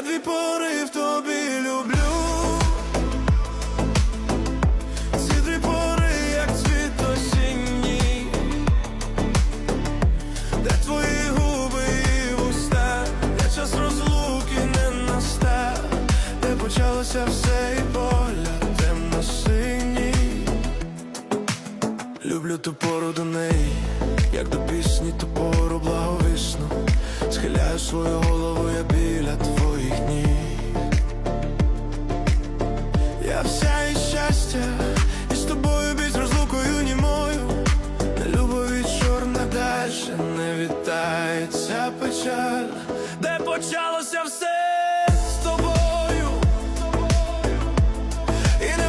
пори в тобі люблю. Ці дві пори, як цвіт осінній, де твої губи і вуста, де час розлуки не настав, де почалося все і погляд темно-синій. Люблю ту пору до неї, як до пісні ту пору благовісну. Схиляю свою голову, печаль, де почалося все з тобою, і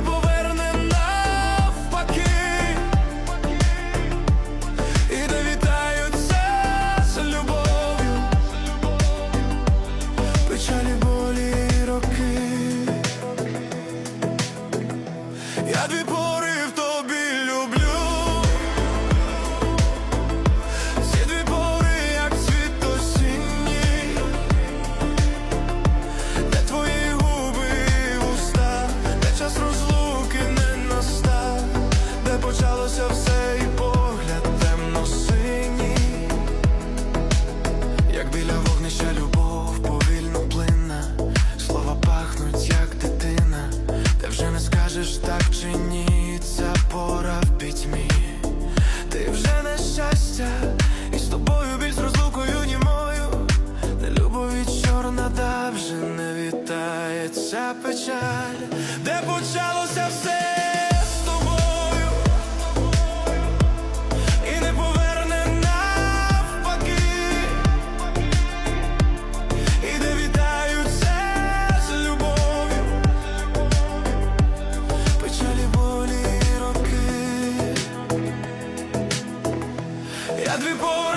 вже не скажеш так чи ні, ця пора в пітьмі, ти вже не щастя, і з тобою більш розлукою німою, Не любові чорна да вже не вітається печаль, де почалося все. Świat wyboru